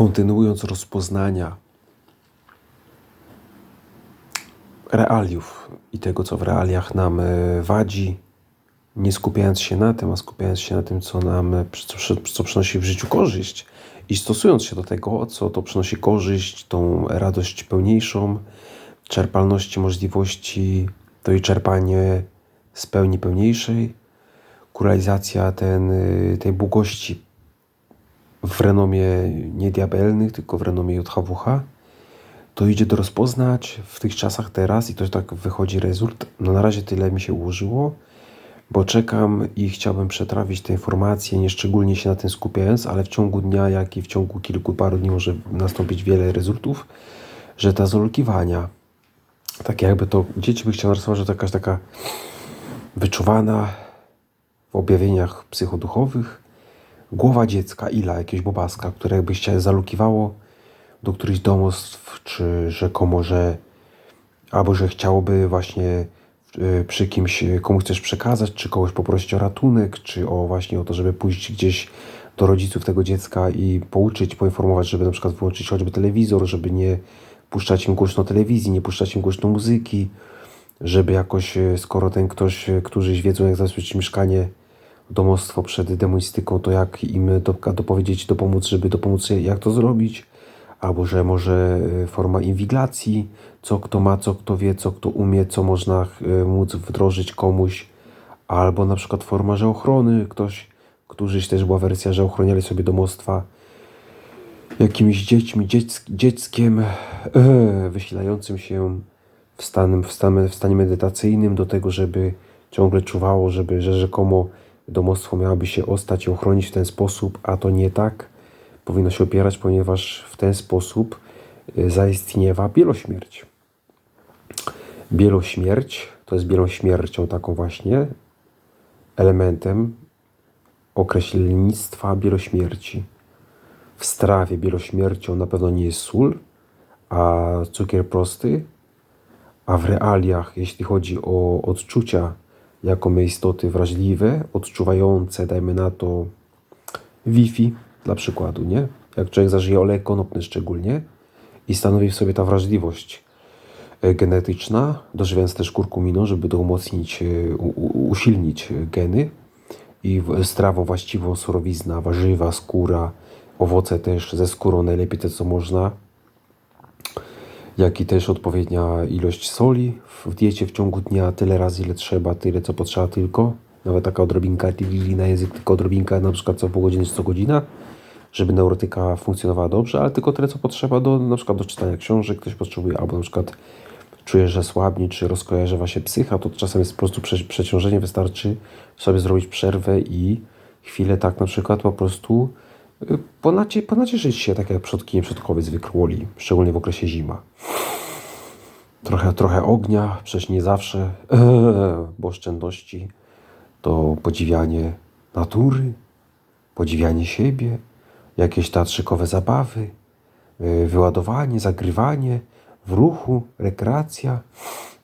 kontynuując rozpoznania realiów i tego, co w realiach nam e, wadzi, nie skupiając się na tym, a skupiając się na tym, co nam, e, co, przynosi w życiu korzyść. I stosując się do tego, co to przynosi korzyść, tą radość pełniejszą, czerpalności możliwości, to i czerpanie z pełni pełniejszej, ku realizacja ten, e, tej błogości w renomie nie diabelnych, tylko w renomie JHWH, to idzie to rozpoznać w tych czasach teraz i to tak wychodzi rezultat. No na razie tyle mi się ułożyło, bo czekam i chciałbym przetrawić te informacje, nie szczególnie się na tym skupiając, ale w ciągu dnia, jak i w ciągu kilku paru dni może nastąpić wiele rezultatów, że te zalkiwania, tak jakby to dzieci by chciały narysować, że to jakaś taka wyczuwana w objawieniach psychoduchowych głowa dziecka, ila, jakieś bobaska, które jakby się zalukiwało do którychś domostw, czy rzekomo, że albo że chciałoby właśnie y, przy kimś komuś coś przekazać, czy kogoś poprosić o ratunek, czy o właśnie o to, żeby pójść gdzieś do rodziców tego dziecka i pouczyć, poinformować, żeby na przykład wyłączyć choćby telewizor, żeby nie puszczać im głośno telewizji, nie puszczać im głośno muzyki, żeby jakoś, y, skoro ten ktoś, y, którzy wiedzą jak zabezpieczyć mieszkanie, domostwo przed demonistyką, to jak im do, dopowiedzieć, dopomóc, żeby dopomóc jak to zrobić, albo że może e, forma inwigilacji, co kto ma, co kto wie, co kto umie, co można e, móc wdrożyć komuś, albo na przykład forma, że ochrony, ktoś, którzyś też była wersja, że ochroniali sobie domostwa jakimiś dziećmi, dziec, dzieckiem e, wysilającym się w, w, stanie, w stanie medytacyjnym do tego, żeby ciągle czuwało, żeby, że rzekomo domostwo miałoby się ostać i ochronić w ten sposób, a to nie tak powinno się opierać, ponieważ w ten sposób y, zaistniewa bielośmierć. Bielośmierć to jest bielą śmiercią taką właśnie elementem określennictwa bielośmierci. W strawie bielośmiercią na pewno nie jest sól, a cukier prosty, a w realiach, jeśli chodzi o odczucia jako my istoty wrażliwe, odczuwające, dajmy na to, Wi-Fi, dla przykładu, nie? Jak człowiek zażyje olej konopny szczególnie i stanowi w sobie ta wrażliwość e, genetyczna, dożywając też kurkuminą, żeby to umocnić, e, usilnić geny i strawą właściwą surowizna, warzywa, skóra, owoce też ze skórą najlepiej te co można, jak i też odpowiednia ilość soli. W diecie w ciągu dnia, tyle razy ile trzeba, tyle co potrzeba tylko, nawet taka odrobinka na język, tylko odrobinka na przykład co pół godziny czy co godzina, żeby neurotyka funkcjonowała dobrze, ale tylko tyle, co potrzeba do, na przykład do czytania książek, ktoś potrzebuje, albo na przykład czuje, że słabnie, czy rozkojarzywa się psycha, to czasem jest po prostu prze, przeciążenie, wystarczy sobie zrobić przerwę i chwilę tak na przykład po prostu y, ponacie, ponacierzyć się, tak jak przodki nie przodkowie zwykli, szczególnie w okresie zima. Trochę, trochę ognia, przecież nie zawsze, bo oszczędności to podziwianie natury, podziwianie siebie, jakieś teatrzykowe zabawy, y, wyładowanie, zagrywanie w ruchu, rekreacja,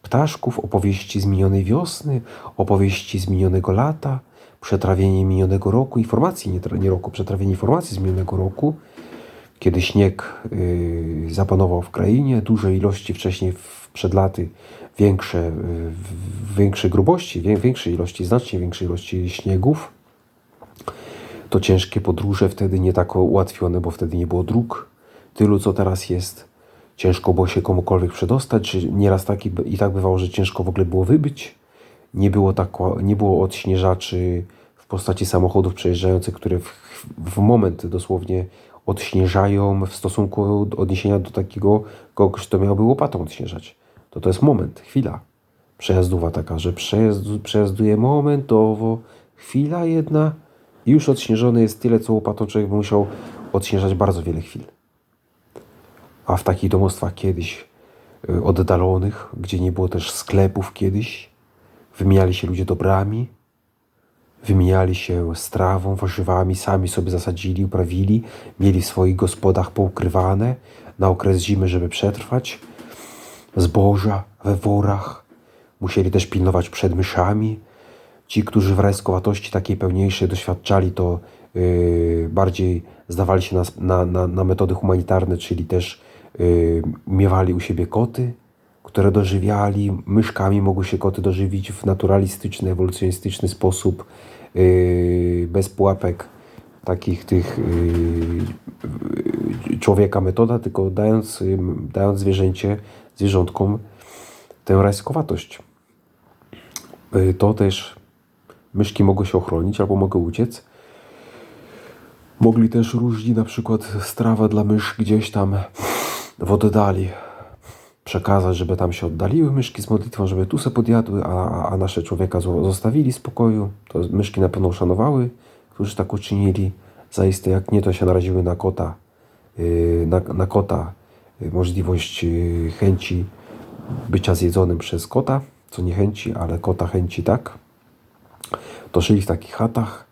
ptaszków, opowieści z minionej wiosny, opowieści z minionego lata, przetrawienie minionego roku, informacji, nie, nie roku, przetrawienie informacji z minionego roku, kiedy śnieg y, zapanował w krainie, duże ilości wcześniej w, przed laty, większe, y, większe grubości, większej ilości, znacznie większej ilości śniegów, to ciężkie podróże wtedy nie tak ułatwione, bo wtedy nie było dróg tylu, co teraz jest. Ciężko było się komukolwiek przedostać, nieraz tak i, i tak bywało, że ciężko w ogóle było wybyć. Nie było, tak, nie było odśnieżaczy w postaci samochodów przejeżdżających, które w, w moment dosłownie odśnieżają w stosunku do odniesienia do takiego kogoś, kto miałby łopatą odśnieżać. To to jest moment, chwila. Przejazdowa taka, że przejazd, przejazduje momentowo, chwila jedna, i już odśnieżony jest tyle, co łopatą człowiek by musiał odśnieżać bardzo wiele chwil. A w takich domostwach kiedyś y, oddalonych, gdzie nie było też sklepów kiedyś, wymieniali się ludzie dobrami, wymieniali się strawą, warzywami, sami sobie zasadzili, uprawili, mieli w swoich gospodach poukrywane na okres zimy, żeby przetrwać, zboża we worach, musieli też pilnować przed myszami, Ci, którzy w rajskowatości takiej pełniejszej doświadczali, to yy, bardziej zdawali się na, na, na, metody humanitarne, czyli też yy, miewali u siebie koty, które dożywiali. Myszkami mogły się koty dożywić w naturalistyczny, ewolucjonistyczny sposób, yy, bez pułapek takich tych yy, człowieka metoda, tylko dając, yy, dając zwierzęcie, zwierzątkom tę rajskowatość. Yy, to też myszki mogły się ochronić albo mogły uciec. Mogli też różni na przykład strawę dla mysz gdzieś tam w oddali przekazać, żeby tam się oddaliły myszki z modlitwą, żeby tu se podjadły, a, a nasze człowieka zo- zostawili spokoju. To myszki na pewno uszanowały, którzy tak uczynili. Zaiste jak nie, to się naraziły na kota, yy, na, na kota yy, możliwość yy, chęci bycia zjedzonym przez kota, co nie chęci, ale kota chęci tak. To żyli w takich chatach,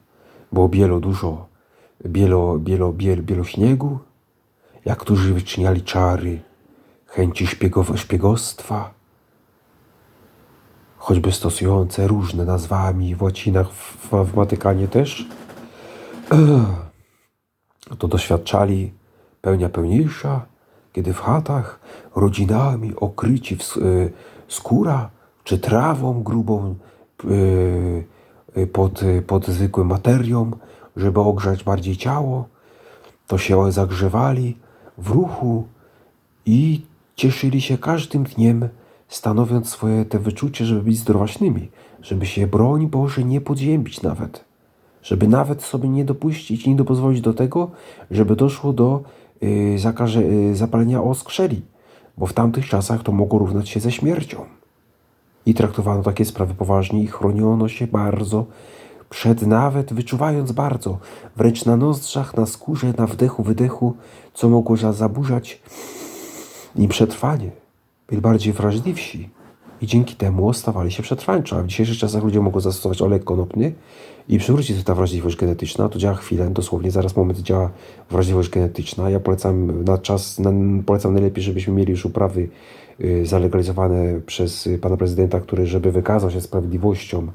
było bielo dużo, bielo, bielo, biel, bielo śniegu, jak którzy wyczyniali czary, chęci szpiegostwa, choćby stosujące różne nazwami w łacinach, w, w, Watykanie też, to doświadczali pełnia pełniejsza, kiedy w chatach rodzinami okryci w, y, skóra czy trawą grubą y, y, pod, y, pod zwykłym materią, żeby ogrzać bardziej ciało, to się zagrzewali w ruchu i cieszyli się każdym dniem, stanowiąc swoje te wyczucie, żeby być zdrowaśnymi, żeby się, broń Boże, nie podziębić nawet, żeby nawet sobie nie dopuścić, nie dopozwolić do tego, żeby doszło do y, zakaże, y, zapalenia oskrzeli, bo w tamtych czasach to mogło równać się ze śmiercią. I traktowano takie sprawy poważnie i chroniono się bardzo przed nawet wyczuwając bardzo, wręcz na nozdrzach, na skórze, na wdechu, wydechu, co mogło za- zaburzać im przetrwanie. Byli bardziej wrażliwsi i dzięki temu stawali się przetrwańczy. A w dzisiejszych czasach ludzie mogą zastosować olej konopny i przywrócić ta wrażliwość genetyczna. To działa chwilę, dosłownie, zaraz moment działa wrażliwość genetyczna. Ja polecam na czas, na, polecam najlepiej, żebyśmy mieli już uprawy zalegalizowane przez y, pana prezydenta, który, żeby wykazał się sprawiedliwością,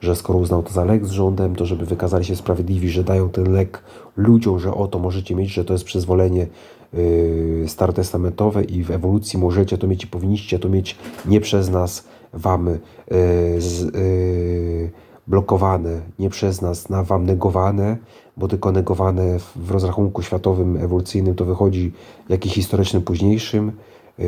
że skoro uznał to za lek z rządem, to żeby wykazali się sprawiedliwi, że dają ten lek ludziom, że oto możecie mieć, że to jest przyzwolenie yy, starotestamentowe i w ewolucji możecie to mieć i powinniście to mieć nie przez nas wam yy, z, blokowane, nie przez nas na wam negowane, bo tylko negowane w, rozrachunku światowym, ewolucyjnym to wychodzi jakiś historycznym późniejszym,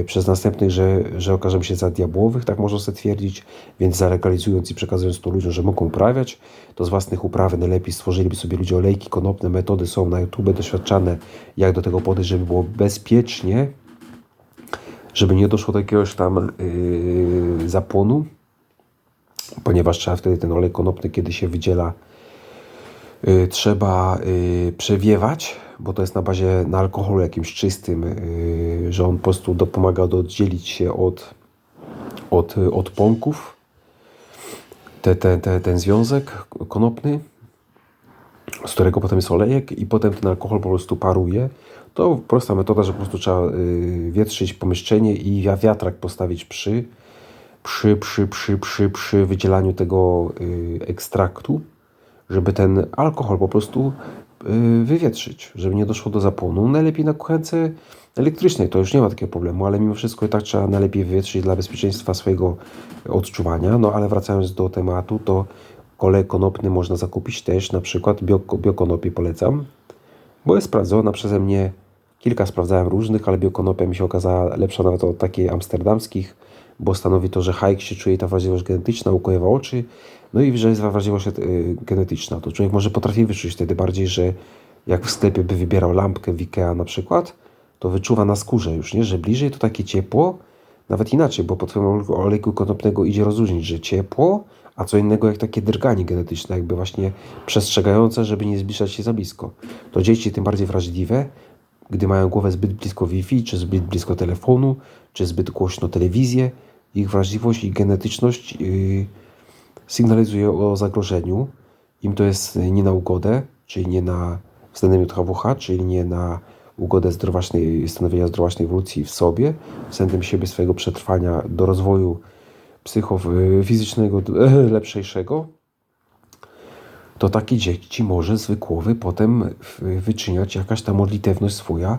przez następnych, że, że okażemy się za diabłowych, tak można sobie twierdzić, więc zalegalizując i przekazując to ludziom, że mogą uprawiać, to z własnych uprawy najlepiej stworzyliby sobie ludzie olejki konopne, metody są na YouTube doświadczane, jak do tego podejść, żeby było bezpiecznie, żeby nie doszło do jakiegoś tam yy, zapłonu, ponieważ trzeba wtedy ten olej konopny, kiedy się wydziela, yy, trzeba yy, przewiewać, bo to jest na bazie na alkoholu jakimś czystym, yy, że on po prostu dopomaga do oddzielić się od, od, od pąków, te, te, te, ten związek konopny, z którego potem jest olejek i potem ten alkohol po prostu paruje. To prosta metoda, że po prostu trzeba y, wietrzyć pomieszczenie i wi- wiatrak postawić przy, przy, przy, przy, przy, przy wydzielaniu tego y, ekstraktu, żeby ten alkohol po prostu y, wywietrzyć, żeby nie doszło do zapłonu. Najlepiej na kuchence elektrycznej, to już nie ma takiego problemu, ale mimo wszystko i tak trzeba najlepiej wywietrzyć dla bezpieczeństwa swojego odczuwania. No ale wracając do tematu, to kolej konopny można zakupić też, na przykład bio- biokonopie polecam, bo jest sprawdzona przeze mnie. Kilka sprawdzałem różnych, ale biokonopia mi się okazała lepsza nawet od takiej amsterdamskich, bo stanowi to, że hajk się czuje ta wrażliwość genetyczna, ukojewia oczy, no i że jest wrażliwość y, genetyczna. To człowiek może potrafi wyczuć wtedy bardziej, że jak w sklepie by wybierał lampkę w Ikea na przykład, to wyczuwa na skórze już, nie? Że bliżej to takie ciepło, nawet inaczej, bo po twoim olejku konopnego idzie rozróżnić, że ciepło, a co innego jak takie drganie genetyczne, jakby właśnie przestrzegające, żeby nie zbliżać się za blisko. To dzieci tym bardziej wrażliwe, gdy mają głowę zbyt blisko Wi-Fi, czy zbyt blisko telefonu, czy zbyt głośno telewizję, ich wrażliwość i genetyczność yy, sygnalizuje o zagrożeniu. Im to jest nie na ugodę, czyli nie na względem JHWH, czyli nie na ugodę zdrowaśnej, stanowienia zdrowaśnej ewolucji w sobie, względem siebie, swojego przetrwania do rozwoju psychofizycznego lepszejszego, to takie dzieci może z wykłowy potem wyczyniać jakaś ta modlitewność swoja,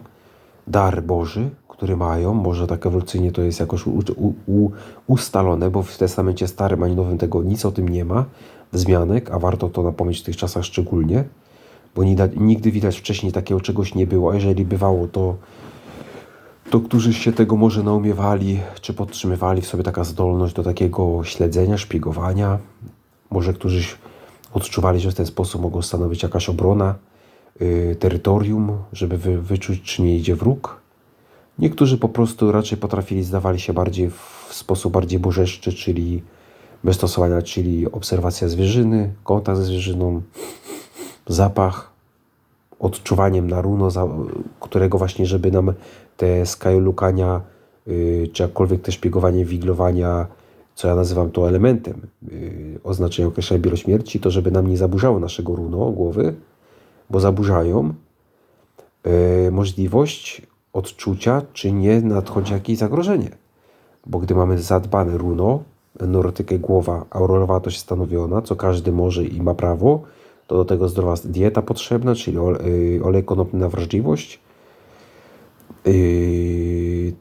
dar Boży, który mają, może tak ewolucyjnie to jest jakoś u, u, ustalone, bo w Testamencie Starym ani Nowym tego nic o tym nie ma, wzmianek, a warto to napomnieć w tych czasach szczególnie, bo nigdy widać wcześniej takiego czegoś nie było, a jeżeli bywało to to którzy się tego może naumiewali, czy podtrzymywali w sobie taka zdolność do takiego śledzenia, szpiegowania, może którzy odczuwali, że w ten sposób mogą stanowić jakaś obrona y, terytorium, żeby wy, wyczuć, czy nie idzie wróg. Niektórzy po prostu raczej potrafili, zdawali się bardziej w sposób bardziej bożeszczy, czyli bez stosowania, czyli obserwacja zwierzyny, kontakt ze zwierzyną, zapach, odczuwaniem na runo, za, którego właśnie, żeby nam te skajolukania, yy, czy jakkolwiek te szpiegowanie, wiglowania, co ja nazywam to elementem yy, oznaczenia określenia bielośmierci, to żeby nam nie zaburzało naszego runo głowy, bo zaburzają yy, możliwość odczucia, czy nie nadchodzi jakieś zagrożenie. Bo gdy mamy zadbane runo, neurotykę głowa, aurorowatość stanowiona, co każdy może i ma prawo, to do tego zdrowa dieta potrzebna, czyli y, olej konopny na wrażliwość, yy,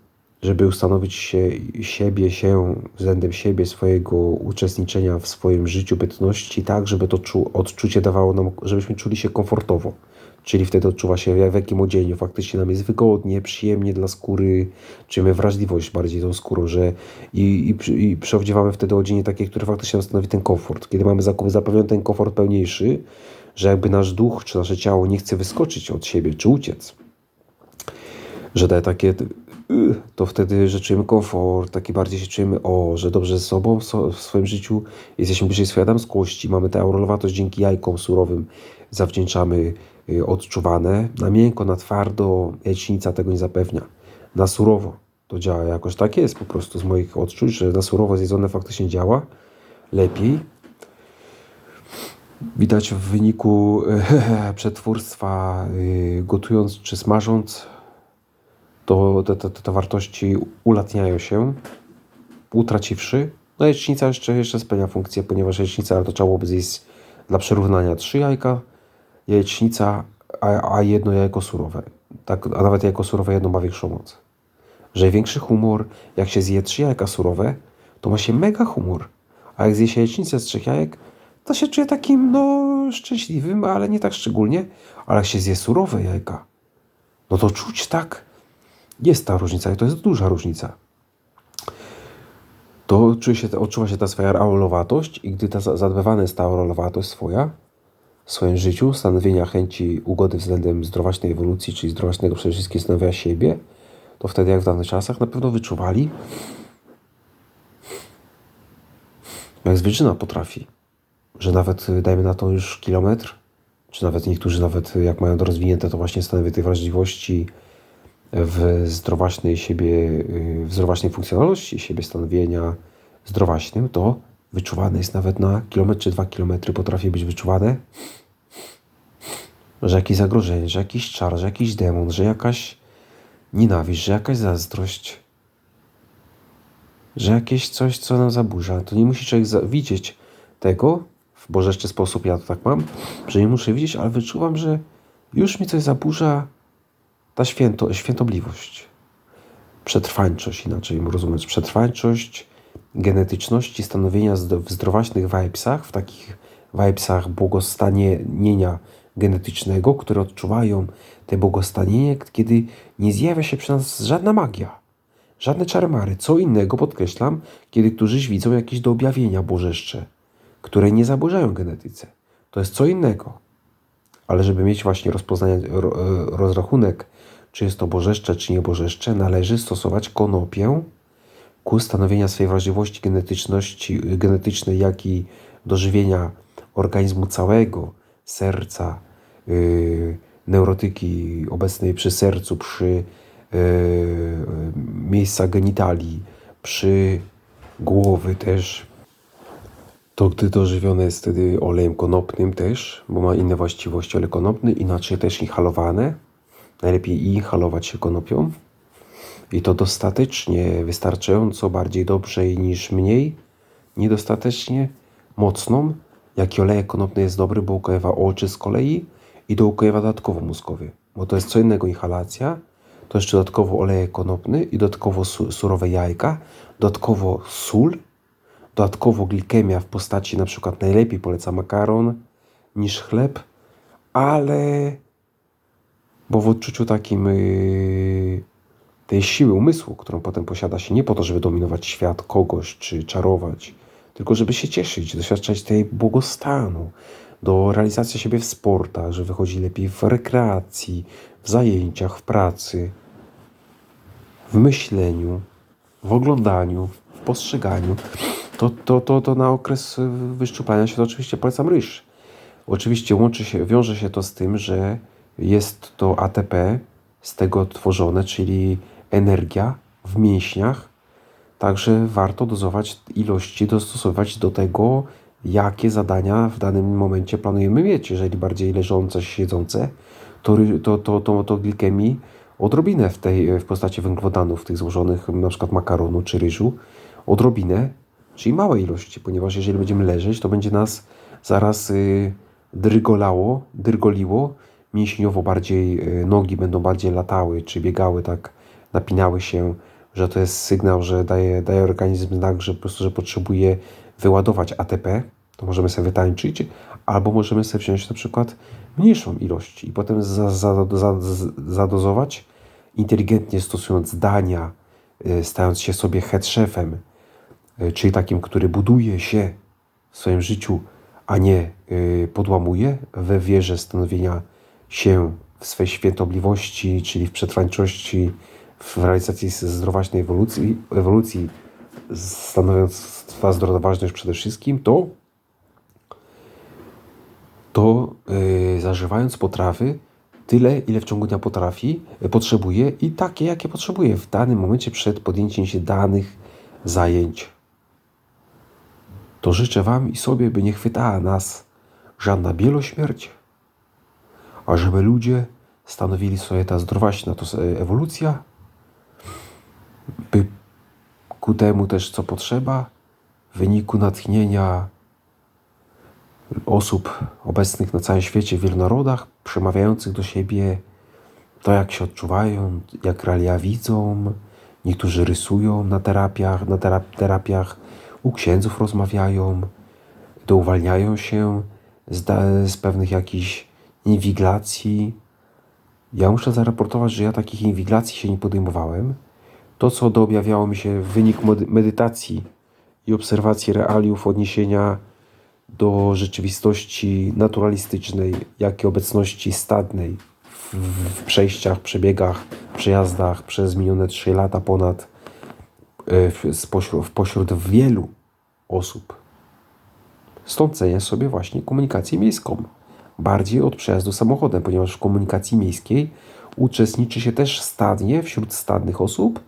żeby ustanowić się, siebie, się względem siebie, swojego uczestniczenia w swoim życiu, bytności, tak, żeby to czu, odczucie dawało nam, żebyśmy czuli się komfortowo. Czyli wtedy odczuwa się, w jakim odzieniu faktycznie nam jest wygodnie, przyjemnie dla skóry, czujemy wrażliwość bardziej tą skórą, że i, i, i przyodziewamy wtedy odzienie takie, które faktycznie nam stanowi ten komfort. Kiedy mamy zapewniony ten komfort pełniejszy, że jakby nasz duch czy nasze ciało nie chce wyskoczyć od siebie, czy uciec, że daje takie, to wtedy, że czujemy komfort, taki bardziej się czujemy, o, że dobrze ze sobą w swoim życiu, jesteśmy bliżej swojej adamskości, mamy tę aurolowatość dzięki jajkom surowym, zawdzięczamy odczuwane, na miękko, na twardo, jajecznica tego nie zapewnia, na surowo to działa. Jakoś tak jest po prostu z moich odczuć, że na surowo zjedzone faktycznie działa lepiej, Widać w wyniku przetwórstwa, y, gotując czy smażąc, to te, te, te wartości ulatniają się, utraciwszy. No jajecznica jeszcze, jeszcze spełnia funkcję, ponieważ jajecznica, to trzeba byłoby zjeść dla przyrównania trzy jajka, jajecznica, a, a jedno jajko surowe. Tak, a nawet jajko surowe jedno ma większą moc. Że większy humor, jak się zje trzy jajka surowe, to ma się mega humor. A jak zje się jajecznicę z trzech jajek, to się czuje takim, no, szczęśliwym, ale nie tak szczególnie. Ale jak się zje surowe jajka, no to czuć tak. Jest ta różnica i to jest duża różnica. To czuje się, odczuwa się ta swoja aurolowatość i gdy ta za- zadbana jest ta aurolowatość swoja w swoim życiu, stanowienia chęci ugody względem zdrowaśnej ewolucji, czyli zdrowaśnego przede wszystkim stanowienia siebie, to wtedy jak w danych czasach na pewno wyczuwali, jak zwierzyna potrafi, że nawet y, dajmy na to już kilometr, czy nawet niektórzy nawet y, jak mają to rozwinięte, to właśnie stanowi tej wrażliwości w zdrowaśnej siebie, y, w zdrowaśnej funkcjonalności siebie stanowienia zdrowaśnym, to wyczuwane jest nawet na kilometr czy dwa kilometry potrafi być wyczuwane, że jakieś zagrożenie, że jakiś czar, że jakiś demon, że jakaś nienawiść, że jakaś zazdrość, że jakieś coś, co nam zaburza. To nie musi człowiek widzieć tego w bożeszczy sposób, ja to tak mam, że nie muszę widzieć, ale wyczuwam, że już mi coś zaburza ta święto, świętobliwość, przetrwańczość, inaczej rozumieć, przetrwańczość genetyczności, stanowienia w zdrowaśnych vibesach, w takich vibesach błogostanienia genetycznego, które odczuwają te błogostanienie, kiedy nie zjawia się przy nas żadna magia, żadne czarmary. Co innego, podkreślam, kiedy którzyś widzą jakieś do objawienia bożeszcze, które nie zaburzają genetyce. To jest co innego. Ale żeby mieć właśnie rozpoznanie, ro, e, rozrachunek, czy jest to bożeszcze, czy niebożeszcze, należy stosować konopię ku stanowienia swojej wrażliwości genetyczności, genetycznej, jak i do żywienia organizmu całego, serca, yy, neurotyki obecnej przy sercu, przy yy, miejsca genitali, przy głowy też, to gdy to żywione jest wtedy olejem konopnym też, bo ma inne właściwości olej konopny, inaczej też inhalowane. Najlepiej inhalować się konopią. I to dostatecznie, wystarczająco, bardziej dobrze niż mniej, niedostatecznie mocną jaki olejek konopny jest dobry, bo ukojewa oczy z kolei i do ukojewa dodatkowo mózgowy. Bo to jest co innego inhalacja, to jeszcze dodatkowo olejek konopny i dodatkowo su surowe jajka, dodatkowo sól, dodatkowo glikemia w postaci na przykład najlepiej poleca makaron niż chleb, ale bo w odczuciu takim yy, tej siły umysłu, którą potem posiada się nie po to, żeby dominować świat kogoś czy czarować, tylko żeby się cieszyć, doświadczać tej błogostanu, do realizacji siebie w sportach, że wychodzi lepiej w rekreacji, w zajęciach, w pracy, w myśleniu, w oglądaniu, w postrzeganiu, to, to, to, to na okres wyszczupania się to oczywiście polecam ryż. Oczywiście łączy się, wiąże się to z tym, że jest to ATP z tego tworzone, czyli energia w mięśniach, także warto dozować ilości, dostosować do tego, jakie zadania w danym momencie planujemy mieć. Jeżeli bardziej leżące, siedzące, to, to, to, to, to glikemii odrobinę w tej w postaci węglowodanów, tych złożonych na przykład makaronu czy ryżu, odrobinę, czyli małe ilości, ponieważ jeżeli będziemy leżeć, to będzie nas zaraz y, drgolało, drgoliło, mięśniowo bardziej y, nogi będą bardziej latały, czy biegały tak, napinały się, że to jest sygnał, że daje, daje organizm znak, że po prostu, że potrzebuje wyładować ATP, to możemy sobie wytańczyć, albo możemy sobie wziąć na przykład mniejszą ilość i potem za, za, za, zadozować, inteligentnie stosując zdania, y, stając się sobie head chefem, y, czyli takim, który buduje się w swoim życiu, a nie y, podłamuje we wierze stanowienia się w swej świętobliwości, czyli w przetrwańczości, w realizacji zdrowaśnej ewolucji, ewolucji stanowiąc zdrowoważność przede wszystkim, to to yy, zażywając potrawy tyle, ile w ciągu dnia potrafi, yy, potrzebuje i takie, jakie potrzebuje w danym momencie przed podjęciem się danych zajęć. To życzę Wam i sobie, by nie chwytała nas żadna bielośmierć, a żeby ludzie stanowili sobie ta zdrowaśna to ewolucja, by ku temu też, co potrzeba, w wyniku natchnienia osób obecnych na całym świecie, w wielu narodach, przemawiających do siebie to, jak się odczuwają, jak realia widzą. Niektórzy rysują na terapiach, na terapiach, u księdzów rozmawiają, douwalniają się z, z pewnych jakichś inwigilacji. Ja muszę zaraportować, że ja takich inwigilacji się nie podejmowałem. To, co doobjawiało mi się w wyniku medytacji i obserwacji realiów odniesienia do rzeczywistości naturalistycznej, jak i obecności stadnej w, w przejściach, przebiegach, przejazdach przez minione 3 lata ponad e, spośród, pośród wielu osób. Stąd cenię sobie właśnie komunikację miejską. Bardziej od przejazdu samochodem, ponieważ w komunikacji miejskiej uczestniczy się też stadnie wśród stadnych osób,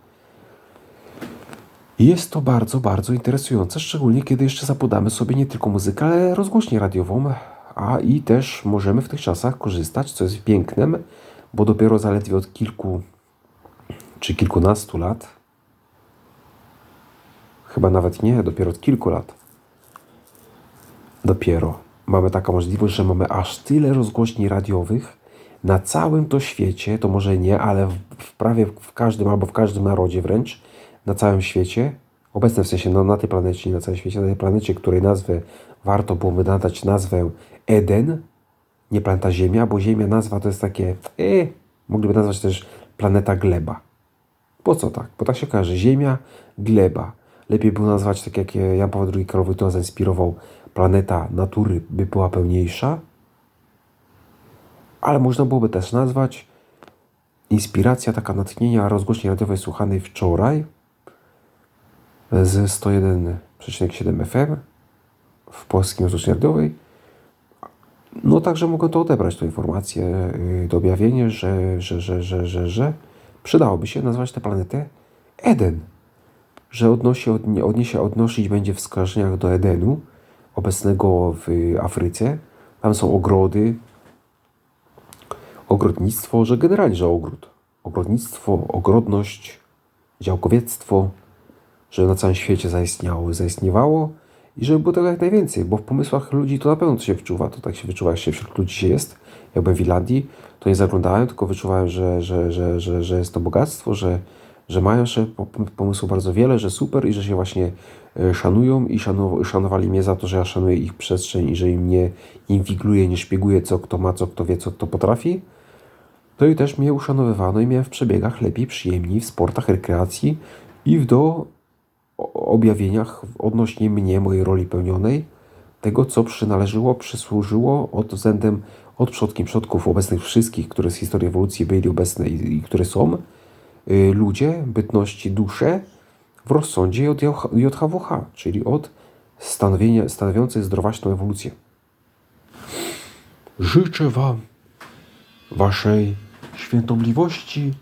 jest to bardzo, bardzo interesujące, szczególnie kiedy jeszcze zapodamy sobie nie tylko muzykę, ale rozgłośnię radiową, a i też możemy w tych czasach korzystać, co jest pięknem, bo dopiero zaledwie od kilku czy kilkunastu lat, chyba nawet nie, dopiero od kilku lat, dopiero mamy taką możliwość, że mamy aż tyle rozgłośni radiowych na całym to świecie, to może nie, ale w, w prawie w każdym albo w każdym narodzie wręcz, na całym świecie, obecne w sensie no, na tej planecie, nie na całym świecie, na tej planecie, której nazwę warto byłoby nadać nazwę Eden, nie planeta Ziemia, bo Ziemia nazwa to jest takie, e, mogliby nazwać też planeta Gleba. Po co tak? Bo tak się okaże, Ziemia, Gleba. Lepiej było nazwać, tak jak Jan Paweł II Karol to zainspirował, planeta natury by była pełniejsza, ale można byłoby też nazwać inspiracja, taka natchnienia rozgłośni radiowej słuchanej wczoraj, z 101,7 FM w polskim rozgłośni radiowej. No także mogę to odebrać, tę informację, do y, objawienie, że, że, że, że, że, że przydałoby się nazwać tę planetę Eden. Że odnosi, odniesie, odnosić będzie w skojarzeniach do Edenu, obecnego w Afryce. Tam są ogrody, ogrodnictwo, że generalnie, że ogród. Ogrodnictwo, ogrodność, działkowiectwo, że na całym świecie zaistniało, zaistniewało i żeby było tego jak najwięcej, bo w pomysłach ludzi to na pewno to się wyczuwa, to tak się wyczuwa, jak się wśród ludzi się jest. Jak byłem w Irlandii, to nie zaglądałem, tylko wyczuwałem, że, że, że, że, że jest to bogactwo, że, że mają jeszcze po- po- pomysłów bardzo wiele, że super i że się właśnie e, szanują i szanowali mnie za to, że ja szanuję ich przestrzeń i że im nie inwigluję, nie szpieguję, co kto ma, co kto wie, co kto potrafi. To i też mnie uszanowywano i miałem w przebiegach lepiej, przyjemniej, w sportach, rekreacji i w do objawieniach odnośnie mnie, mojej roli pełnionej, tego, co przynależyło, przysłużyło od względem od przodkiem przodków obecnych wszystkich, które z historii ewolucji byli obecne i, i które są, y, ludzie, bytności, dusze w rozsądzie od JHWH, czyli od stanowienia, stanowiącej zdrowaśną ewolucję. Życzę Wam Waszej świętobliwości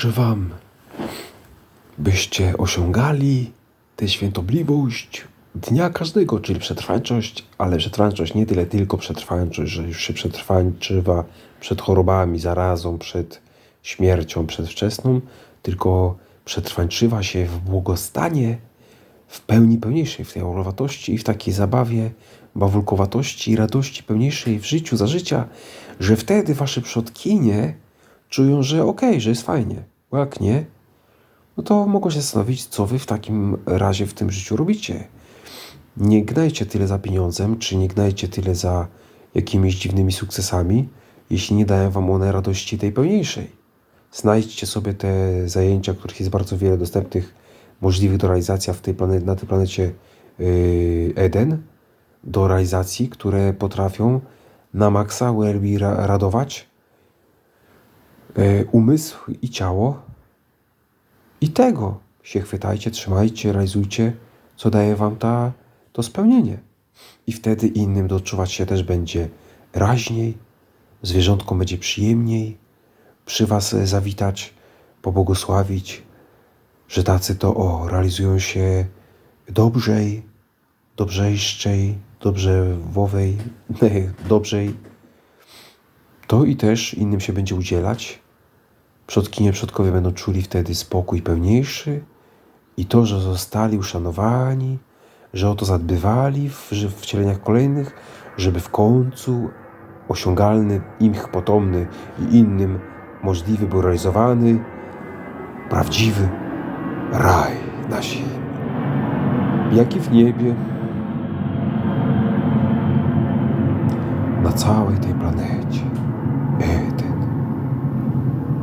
życzę Wam, byście osiągali tę świętobliwość dnia każdego, czyli przetrwańczość, ale przetrwańczość nie tyle tylko przetrwańczość, że już się przetrwańczywa przed chorobami, zarazą, przed śmiercią przedwczesną, tylko przetrwańczywa się w błogostanie, w pełni pełniejszej, w tej orlowatości i w takiej zabawie, bawulkowatości i radości pełniejszej w życiu, za życia, że wtedy wasze przodkinie czują, że okej, że jest fajnie. Bo jak nie, no to mogą się zastanowić, co wy w takim razie w tym życiu robicie. Nie gnajcie tyle za pieniądzem, czy nie gnajcie tyle za jakimiś dziwnymi sukcesami, jeśli nie dają wam one radości tej pełniejszej. Znajdźcie sobie te zajęcia, których jest bardzo wiele dostępnych, możliwych do realizacji w tej plane- na tej planecie yy, Eden, do realizacji, które potrafią na maksa ra- radować umysł i ciało. I tego się chwytajcie, trzymajcie, realizujcie, co daje wam ta, to spełnienie. I wtedy innym doczuwać się też będzie raźniej, zwierzątkom będzie przyjemniej, przy was e, zawitać, pobłogosławić, że tacy to o, realizują się dobrzej, dobrzejszczej, dobrze wowej, dobrzej. To i też innym się będzie udzielać. Przodkinie, przodkowie będą czuli wtedy spokój pełniejszy i to, że zostali uszanowani, że o to zadbywali w, w wcieleniach kolejnych, żeby w końcu osiągalny, im potomny i innym możliwy był realizowany prawdziwy raj na ziemi, jak i w niebie, na całej tej planecie.